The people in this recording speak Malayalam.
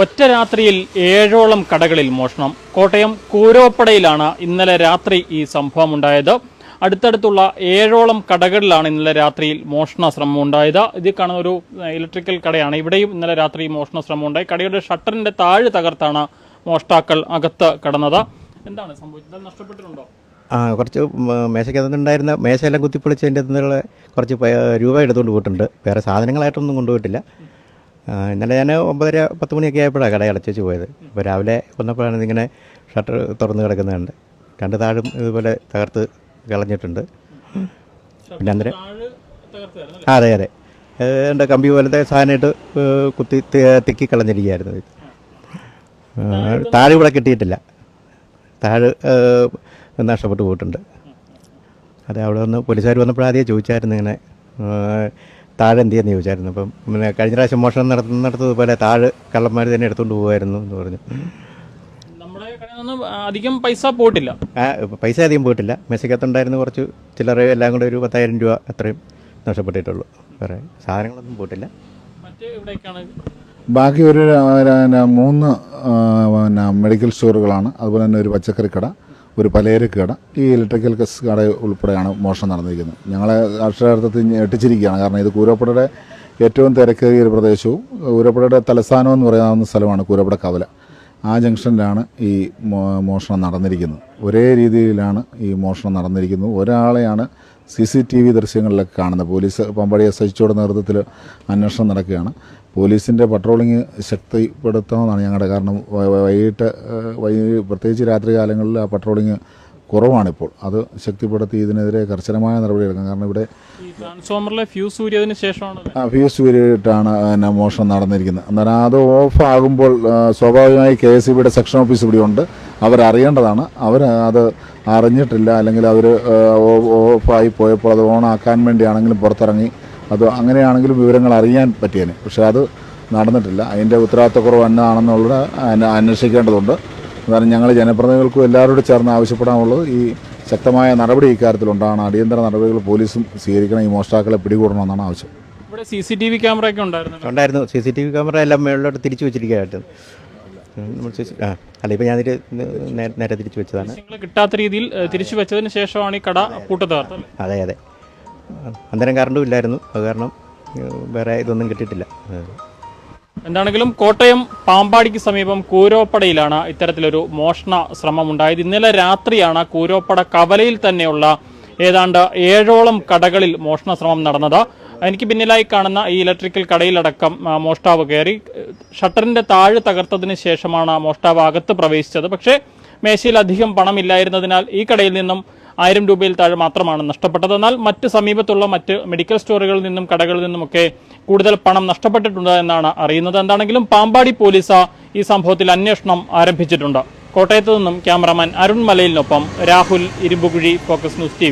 ഒറ്റ രാത്രിയിൽ ഏഴോളം കടകളിൽ മോഷണം. കോട്ടയം കൂരോപ്പടയിലാണ് ഇന്നലെ രാത്രി ഈ സംഭവം ഉണ്ടായത് അടുത്തടുത്തുള്ള ഏഴോളം കടകളിലാണ് ഇന്നലെ രാത്രിയിൽ മോഷണ ശ്രമം ഉണ്ടായത് ഇത് കാണുന്ന ഒരു ഇലക്ട്രിക്കൽ കടയാണ്. ഇവിടെയും ഇന്നലെ രാത്രി മോഷണ ശ്രമം ഉണ്ടായി കടയുടെ ഷട്ടറിന്റെ താഴെ തകർത്താണ് മോഷ്ടാക്കൾ അകത്ത് കടന്നത്. എന്താണ് സംഭവിച്ചത്? നഷ്ടപ്പെട്ടിട്ടുണ്ടോ? ആ കുറച്ച് മേശയ്ക്കകത്തുണ്ടായിരുന്ന മേശയെല്ലാം കുത്തിപ്പൊളിച്ചതിന്റെ നിന്നുള്ള കുറച്ച് രൂപ എടുത്തുകൊണ്ട് പോയിട്ടുണ്ട്. വേറെ സാധനങ്ങളായിട്ടൊന്നും കൊണ്ടുപോയിട്ടില്ല. ഇന്നലെ ഞാൻ ഒമ്പതര പത്ത് മണിയൊക്കെ ആയപ്പോഴാണ് കട അടച്ചു പോയത്. അപ്പോൾ രാവിലെ വന്നപ്പോഴാണ് ഇതിങ്ങനെ ഷട്ടർ തുറന്ന് കിടക്കുന്നുണ്ട്. രണ്ട് താഴും ഇതുപോലെ തകർത്ത് കളഞ്ഞിട്ടുണ്ട്. പിന്നെ അന്നേരം അതെ അതെ. എന്റെ കമ്പി പോലത്തെ സാധനമായിട്ട് കുത്തി തിക്കി കളഞ്ഞിരിക്കുകയായിരുന്നു താഴെ ഇവിടെ കിട്ടിയിട്ടില്ല. താഴെ നഷ്ടപ്പെട്ടു പോയിട്ടുണ്ട്. അതെ അവിടെ വന്ന് പോലീസുകാർ വന്നപ്പോൾ ആദ്യം ചോദിച്ചായിരുന്നു ഇങ്ങനെ താഴെ എന്ത് ചെയ്യുന്ന ചോദിച്ചായിരുന്നു അപ്പം പിന്നെ കഴിഞ്ഞ പ്രാവശ്യം മോഷണം നടത്തുന്നിടത്തതുപോലെ താഴെ കള്ളന്മാർ തന്നെ എടുത്തുകൊണ്ട് പോകുമായിരുന്നു എന്ന് പറഞ്ഞു. നമ്മുടെ കടയിൽ നിന്ന് അധികം പൈസ പോയിട്ടില്ല. ആ പൈസ അധികം പോയിട്ടില്ല. മെസ്സിക്കകത്തുണ്ടായിരുന്നു കുറച്ച് ചില്ലറ എല്ലാം കൂടെ ഒരു പത്തായിരം രൂപ അത്രയും നഷ്ടപ്പെട്ടിട്ടുള്ളൂ. വേറെ സാധനങ്ങളൊന്നും പോയിട്ടില്ല. മറ്റ് ഇവിടേക്കാണ് ബാക്കി ഒരു ര- മൂന്ന് ആ, പിന്നെ മെഡിക്കൽ സ്റ്റോറുകളാണ്. അതുപോലെ തന്നെ ഒരു പച്ചക്കറി കട. ഒരു പലചരക്ക് കട ഈ ഇലക്ട്രിക്കൽ കസ് കട ഉൾപ്പെടെയാണ് മോഷണം നടന്നിരിക്കുന്നത്. ഞങ്ങളെ അക്ഷരാർത്ഥത്തിൽ ഞെട്ടിച്ചിരിക്കുകയാണ് കാരണം ഇത് കൂരപ്പുഴയുടെ ഏറ്റവും തിരക്കേറിയ ഒരു പ്രദേശവും കൂരപ്പുഴയുടെ തലസ്ഥാനം എന്ന് പറയാവുന്ന സ്ഥലമാണ് കൂരപ്പുഴ കവല. ആ ജംഗ്ഷനിലാണ് ഈ മോഷണം നടന്നിരിക്കുന്നത്. ഒരേ രീതിയിലാണ് ഈ മോഷണം നടന്നിരിക്കുന്നത്. ഒരാളെയാണ് സി സി ടി വി ദൃശ്യങ്ങളിലൊക്കെ കാണുന്നത്. പോലീസ് പമ്പടി എസ് എച്ചോടെ നേതൃത്വത്തിൽ അന്വേഷണം നടക്കുകയാണ്. പോലീസിന്റെ പട്രോളിങ് ശക്തിപ്പെടുത്തണമെന്നാണ് ഞങ്ങളുടെ കാരണം. വൈകിട്ട് വൈ പ്രത്യേകിച്ച് രാത്രി കാലങ്ങളിൽ ആ പട്രോളിങ് കുറവാണിപ്പോൾ. അത് ശക്തിപ്പെടുത്തി ഇതിനെതിരെ കർശനമായ നടപടിയെടുക്കണം. കാരണം ഇവിടെ ട്രാൻസ്ഫോമറിലെ ഫ്യൂസ് ശേഷമാണ് ആ, ഫ്യൂസ് ഊരിയിട്ടാണ് പിന്നെ മോഷണം നടന്നിരിക്കുന്നത്. എന്നാൽ അത് ഓഫ് ആകുമ്പോൾ സ്വാഭാവികമായി കെ എസ് ബിയുടെ സെക്ഷൻ ഓഫീസ് ഇവിടെ ഉണ്ട്. അവരറിയേണ്ടതാണ്. അവർ അത് അറിഞ്ഞിട്ടില്ല. അല്ലെങ്കിൽ അവർ ഓഫായി പോയപ്പോൾ അത് ഓണാക്കാൻ വേണ്ടിയാണെങ്കിലും പുറത്തിറങ്ങി. അത് അങ്ങനെയാണെങ്കിലും വിവരങ്ങൾ അറിയാൻ പറ്റിയേനെ. പക്ഷേ അത് നടന്നിട്ടില്ല. അതിന്റെ ഉത്തരവാദിത്തക്കുറവ് എന്നാണെന്നുള്ളത് അന്വ- അന്വേഷിക്കേണ്ടതുണ്ട്. കാരണം ഞങ്ങൾ ജനപ്രതിനിധികൾക്കും എല്ലാവരോടും ചേർന്ന് ആവശ്യപ്പെടാനുള്ളത് ഈ ശക്തമായ നടപടി ഇക്കാര്യത്തിൽ ഉണ്ടാകണം അടിയന്തര നടപടികൾ പോലീസും സ്വീകരിക്കണം. ഈ മോഷ്ടാക്കളെ പിടികൂടണമെന്നാണ് ആവശ്യം. ഇവിടെ C C T V camera ഒക്കെ ഉണ്ടായിരുന്നു. ഉണ്ടായിരുന്നു. C C T V camera എല്ലാം മേളിലോട്ട് തിരിച്ചു വെച്ചിരിക്കുകയായിട്ട്. ആ അല്ല ഇപ്പം ഞാനിത് നേരെ തിരിച്ചു വെച്ചതാണ്. കിട്ടാത്ത രീതിയിൽ തിരിച്ചു വെച്ചതിന് ശേഷമാണ് ഈ കട പൂട്ട് അതെ അതെ. അന്നേരം കറണ്ടും ഇല്ലായിരുന്നു. അത് കാരണം വേറെ ഇതൊന്നും കിട്ടിയിട്ടില്ല. എന്താണെങ്കിലും കോട്ടയം പാമ്പാടിക്ക് സമീപം കൂരോപ്പടയിലാണ് ഇത്തരത്തിലൊരു മോഷണ ശ്രമം ഉണ്ടായത് ഇന്നലെ രാത്രിയാണ് കൂരോപ്പട കവലയിൽ തന്നെയുള്ള ഏതാണ്ട് ഏഴോളം കടകളിൽ മോഷണ ശ്രമം നടന്നത്. എനിക്ക് പിന്നിലായി കാണുന്ന ഈ ഇലക്ട്രിക്കൽ കടയിലടക്കം മോഷ്ടാവ് കയറി. ഷട്ടറിന്റെ താഴ് തകർത്തതിന് ശേഷമാണ് മോഷ്ടാവ് അകത്ത് പ്രവേശിച്ചത്. പക്ഷേ മേശയിൽ അധികം പണമില്ലായിരുന്നതിനാൽ ഈ കടയിൽ നിന്നും ആയിരം രൂപയിൽ താഴെ മാത്രമാണ് നഷ്ടപ്പെട്ടത്. എന്നാൽ മറ്റ് സമീപത്തുള്ള മറ്റ് മെഡിക്കൽ സ്റ്റോറുകളിൽ നിന്നും കടകളിൽ നിന്നുമൊക്കെ കൂടുതൽ പണം നഷ്ടപ്പെട്ടിട്ടുണ്ട് എന്നാണ് അറിയുന്നത്. എന്താണെങ്കിലും പാമ്പാടി പോലീസ് ഈ സംഭവത്തിൽ അന്വേഷണം ആരംഭിച്ചിട്ടുണ്ട്. കോട്ടയത്തു നിന്നും cameraman Arun മലയിലിനൊപ്പം Rahul Irumbukuzhi focus news T